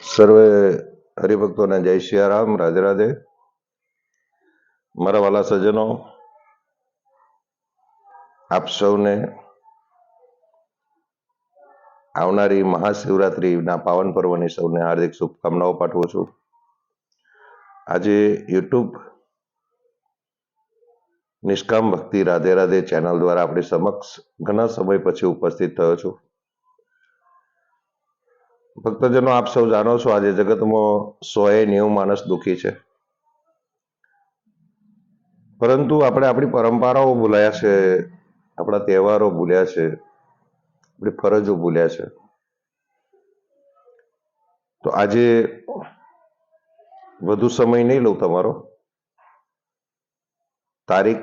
સર્વે હરિભક્તોને જય સિયારામ રાધે રાધે. મારા વાલા સજ્જનો આપ સૌને આવનારી મહાશિવરાત્રિના પાવન પર્વની સૌને હાર્દિક શુભકામનાઓ પાઠવું છું. આજે યુટ્યુબ નિષ્કામ ભક્તિ રાધે રાધે ચેનલ દ્વારા આપણી સમક્ષ ઘણા સમય પછી ઉપસ્થિત થયો છું. ભક્તજનો, આપ સૌ જાણો છો આજે જગતમાં સોએ નેવું માણસ દુઃખી છે. પરંતુ આપણે આપણી પરંપરાઓ ભૂલ્યા છે, આપણા તહેવારો ભૂલ્યા છે, આપણી ફરજો ભૂલ્યા છે. તો આજે વધુ સમય નહીં લઉં તમારો. તારીખ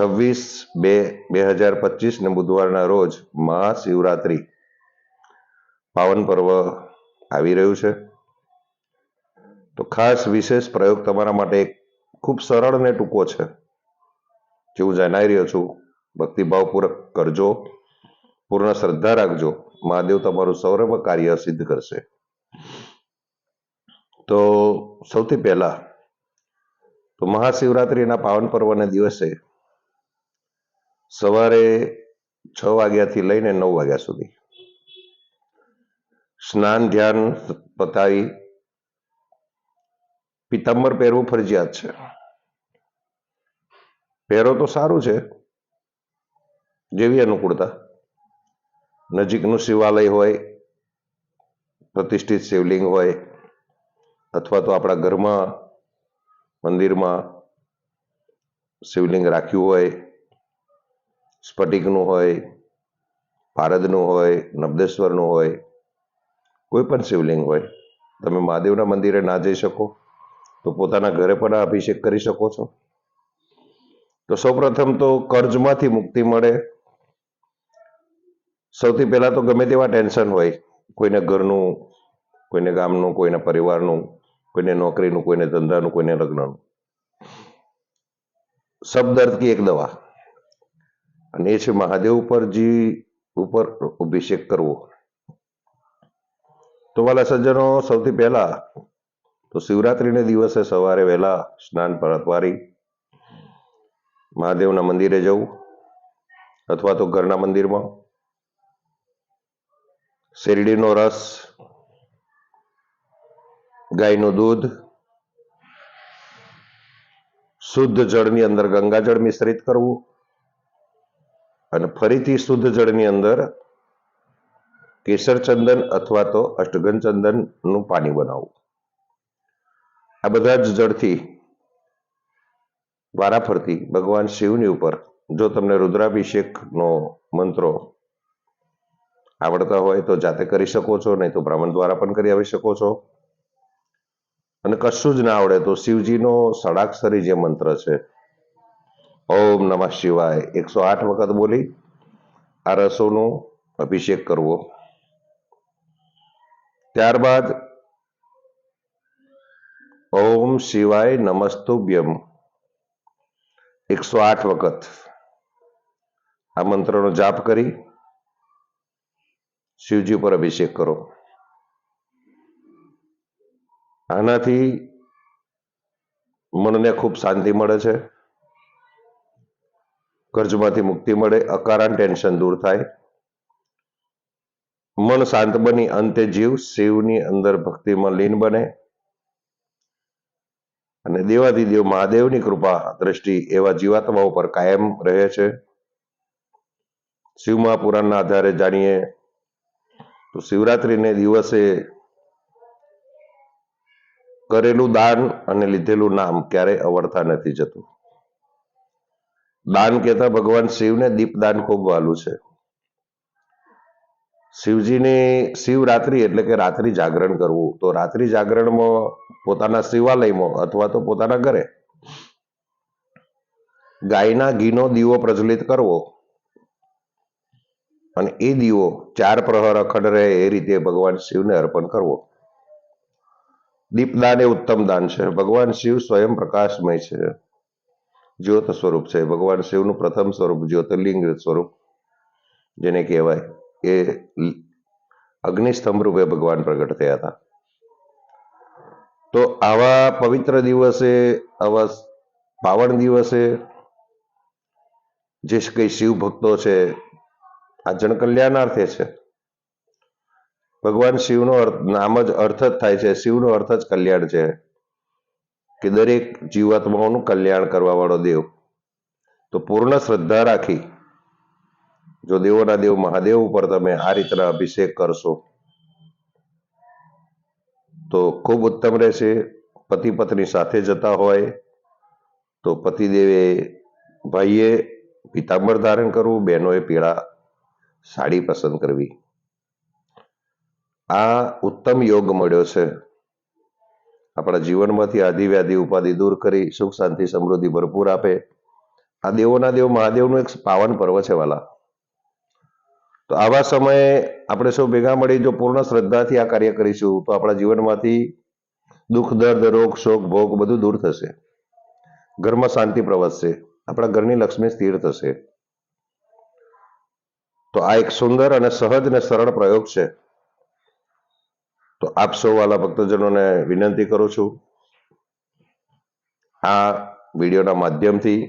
છવ્વીસ બે બે હજાર પચીસ ને બુધવારના રોજ મહાશિવરાત્રિ. પાવન પર્વ આવી રહ્યું છે. તો ખાસ વિશેષ પ્રયોગ તમારા માટે ખૂબ સરળ ને ટૂંકો છે. જે હું જણાવી રહ્યો છું, ભક્તિભાવપૂર્વક કરજો. પૂર્ણ શ્રદ્ધા રાખજો. મહાદેવ તમારું સૌરભ કાર્ય સિદ્ધ કરશે. તો સૌથી પહેલા, તો મહાશિવરાત્રિના પાવન પર્વના દિવસે સવારે છ વાગ્યાથી લઈને નવ વાગ્યા સુધી સ્નાન, ધ્યાન પતાવી પિતાંબર પહેરવું ફરજિયાત છે. પહેરો તો સારું છે, જેવી અનુકૂળતા. નજીકનું શિવાલય હોય, પ્રતિષ્ઠિત શિવલિંગ હોય, અથવા તો આપણા ઘરમાં, મંદિરમાં શિવલિંગ રાખ્યું હોય, સ્ફટિકનું હોય, પારદનું હોય, નબદેશ્વરનું હોય કોઈ પણ શિવલિંગ હોય, તમે મહાદેવના મંદિરે ના જઈ શકો, તો પોતાના ઘરે પણ આ અભિષેક કરી શકો છો. તો સૌપ્રથમ તો કર્જમાંથી મુક્તિ મળે. સૌથી પહેલાં તો ગમે તેવા ટેન્શન હોય, કોઈને ઘરનું, કોઈને ગામનું, કોઈને પરિવારનું, કોઈને નોકરીનું, કોઈને ધંધાનું, કોઈને લગ્નનું. શબ્દ અર્થથી એક દવા. અને એ છે મહાદેવ ઉપર જી ઉપર અભિષેક કરવો. તો વાલા સજ્જનો સૌથી પહેલા તો શિવરાત્રિને દિવસે સવારે વહેલા સ્નાન પરતવારી મહાદેવના મંદિરે જવું અથવા તો ઘરના મંદિરમાં. શેરડીનો રસ, ગાયનું દૂધ, શુદ્ધ જળની અંદર ગંગાજળ મિશ્રિત કરવું અને ફરીથી શુદ્ધ જળની અંદર કેસર ચંદન અથવા તો અષ્ટગન ચંદનનું પાણી બનાવવું. આ બધા જ જળથી વારાફરતી ભગવાન શિવની ઉપર જો તમને રુદ્રાભિષેકનો મંત્રો આવડતા હોય તો જાતે કરી શકો છો, નહીં તો બ્રાહ્મણ દ્વારા પણ કરી આવી શકો છો. અને કશું જ ના આવડે તો શિવજીનો સડાક્ષરી જે મંત્ર છે, ઓમ નમઃ શિવાય, એકસો આઠ વખત બોલી આ રસોનો અભિષેક કરવો. ત્યારબાદ ઓમ શિવાય નમસ્તુભ્યમ. એકસો આઠ વખત આ મંત્રનો જાપ કરી શિવજી પર અભિષેક કરો. આનાથી મનને ખૂબ શાંતિ મળે છે. કર્જમાંથી મુક્તિ મળે, અકારણ ટેન્શન દૂર થાય. મન શાંત બની, અંતે જીવ શિવની અંદર ભક્તિમાં લીન બને. અને દેવાધિદેવ મહાદેવની કૃપા, દ્રષ્ટિ એવા જીવાત્મા ઉપર કાયમ રહે છે. શિવ મહાપુરાણના આધારે જાણીએ તો શિવરાત્રિને દિવસે કરેલું દાન અને લીધેલું નામ ક્યારેય અવળતા નથી જતું. દાન કહેતા ભગવાન શિવને દીપદાન ખૂબ વાલું છે. શિવજીની શિવરાત્રિ એટલે કે રાત્રિ જાગરણ કરવું, તો રાત્રિ જાગરણમાં પોતાના શિવાલયમાં અથવા તો પોતાના ઘરે ગાયના ઘીનો દીવો પ્રજ્વલિત કરવો અને એ દીવો ચાર પ્રહર અખંડ રહે એ રીતે ભગવાન શિવને અર્પણ કરવો. દીપદાન એ ઉત્તમ દાન છે. ભગવાન શિવ સ્વયં પ્રકાશમય છે. જ્યોત સ્વરૂપ છે. ભગવાન શિવનું પ્રથમ સ્વરૂપ જ્યોતિર્લિંગ સ્વરૂપ જેને કહેવાય. એ અગ્નિસ્તંભ રૂપે ભગવાન પ્રગટ થયા હતા. તો આવા પવિત્ર દિવસે, આવા પાવન દિવસે જે કઈ શિવ ભક્તો છે, આ જન કલ્યાણાર્થે છે. ભગવાન શિવનો અર્થ, નામ જ અર્થ જ થાય છે, શિવનો અર્થ જ કલ્યાણ છે, કે દરેક જીવાત્માઓનું કલ્યાણ કરવા વાળો દેવ. તો પૂર્ણ શ્રદ્ધા રાખી જો દેવોના દેવ મહાદેવ ઉપર તમે આ રીતના અભિષેક કરશો, તો ખૂબ ઉત્તમ રહેશે. પતિ પત્ની સાથે જતા હોય તો પતિદેવે ભાઈએ પિતાંબર ધારણ કરવું, બહેનોએ પીળા સાડી પસંદ કરવી. આ ઉત્તમ યોગ મળ્યો છે. આપણા જીવનમાંથી આધિ વ્યાધિ ઉપાધિ દૂર કરી સુખ શાંતિ સમૃદ્ધિ ભરપૂર આપે. આ દેવોના દેવ મહાદેવનું એક પાવન પર્વ છે વાલા. તો આવા સમયે આપણે સૌ ભેગા મળી જો પૂર્ણ શ્રદ્ધાથી આ કાર્ય કરીશું, તો આપણા જીવનમાંથી દુઃખ, દર્દ, રોગ, શોક, ભોગ બધું દૂર થશે. ઘરમાં શાંતિ પ્રવસશે. આપણા ઘરની લક્ષ્મી સ્થિર થશે. તો આ એક સુંદર અને સહજ અને સરળ પ્રયોગ છે. તો આપ સૌ વાલા ભક્તજનોને વિનંતી કરું છું, આ વિડીયોના માધ્યમથી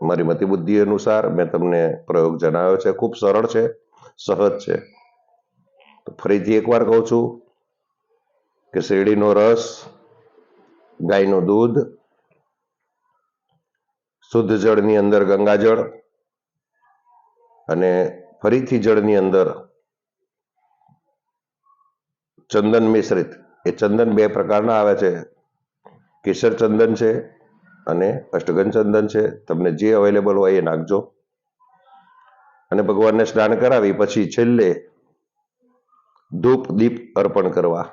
મારી મતિબુદ્ધિ અનુસાર મેં તમને પ્રયોગ જણાવ્યો છે. ખૂબ સરળ છે. સહજ છે. તો ફરીથી એકવાર કહું છું કે શેરડીનો રસ, ગાયનું દૂધ, શુદ્ધ જળની અંદર ગંગાજળ અને ફરીથી જળની અંદર ચંદન મિશ્રિત. એ ચંદન બે પ્રકારના આવે છે. કેસર ચંદન છે અને અષ્ટગન ચંદન છે. તમને જે અવેલેબલ હોય એ નાખજો. અને ભગવાનને સ્નાન કરાવી, પછી છેલ્લે ધૂપ દીપ અર્પણ કરવા.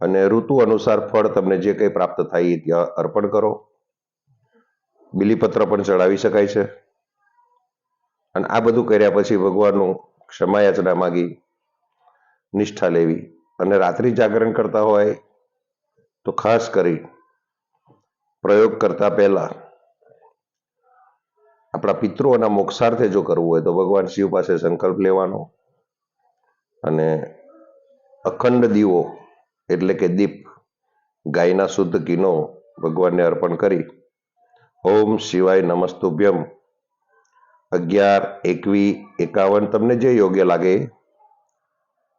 અને ઋતુ અનુસાર ફળ તમને જે કંઈ પ્રાપ્ત થાય એ ત્યાં અર્પણ કરો. બિલીપત્ર પણ ચડાવી શકાય છે. અને આ બધું કર્યા પછી ભગવાનનું ક્ષમાયાચના માગી, નિષ્ઠા લેવી. અને રાત્રિ જાગરણ કરતા હોય તો ખાસ કરી પ્રયોગ કરતા પહેલા આપણા પિતૃઓના મોક્ષાર્થે જો કરવું હોય તો ભગવાન શિવ પાસે સંકલ્પ લેવાનો અને અખંડ દીવો એટલે કે દીપ, ગાયના શુદ્ધ ઘીનો ભગવાનને અર્પણ કરી, ઓમ શિવાય નમસ્તુભ્યમ. અગિયાર, એકવી, એકાવન, તમને જે યોગ્ય લાગે.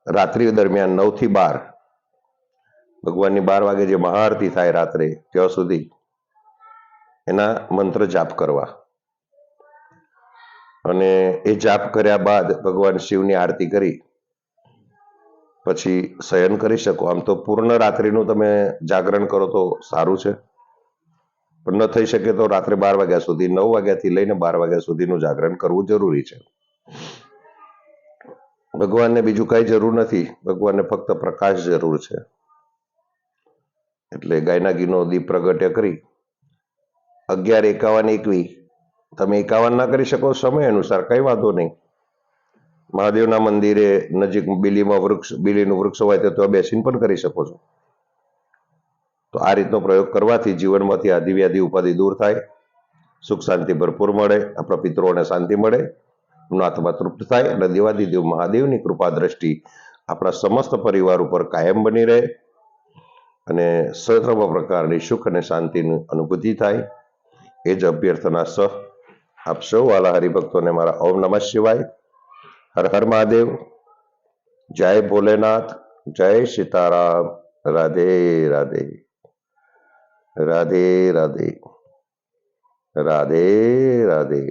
રાત્રિ દરમિયાન નવથી બાર. ભગવાનની બાર વાગે જે મહાઆરતી થાય રાત્રે, ત્યાં સુધી એના મંત્ર જાપ કરવા. અને એ જાપ કર્યા બાદ ભગવાન શિવની આરતી કરી. પછી શયન કરી શકો. આમ તો પૂર્ણ રાત્રિનું તમે જાગરણ કરો તો સારું છે. પણ ન થઈ શકે તો રાત્રે બાર વાગ્યા સુધી, નવ વાગ્યાથી લઈને બાર વાગ્યા સુધીનું જાગરણ કરવું જરૂરી છે. ભગવાનને બીજું કાંઈ જરૂર નથી. ભગવાનને ફક્ત પ્રકાશ જરૂર છે. એટલે ગાયના ઘીનો દીપ પ્રગટ્ય કરી. અગિયાર એકાવન એકવી તમે એકાવન ના કરી શકો, સમય અનુસાર, કઈ વાંધો નહીં. મહાદેવના મંદિરે નજીક બિલીમાં વૃક્ષ, બિલીનું વૃક્ષ હોય તો ત્યાં બેસીને પણ કરી શકો છો. તો આ રીતનો પ્રયોગ કરવાથી જીવનમાંથી આધિવ્યાધિ ઉપાધિ દૂર થાય, સુખ શાંતિ ભરપૂર મળે, આપણા પિતૃઓને શાંતિ મળે, નાથમાં તૃપ્ત થાય અને દેવાદિદેવ મહાદેવની કૃપા દ્રષ્ટિ આપણા સમસ્ત પરિવાર ઉપર કાયમ બની રહે અને સર્વ પ્રકારની સુખ અને શાંતિની અનુભૂતિ થાય. એ જ અભ્યર્થના સહ આપ સૌ વાલા હરિભક્તોને મારા ઓમ નમઃ શિવાય હર હર મહાદેવ જય ભોલેનાથ જય સીતારામ રાધે રાધે રાધે રાધે રાધે રાધે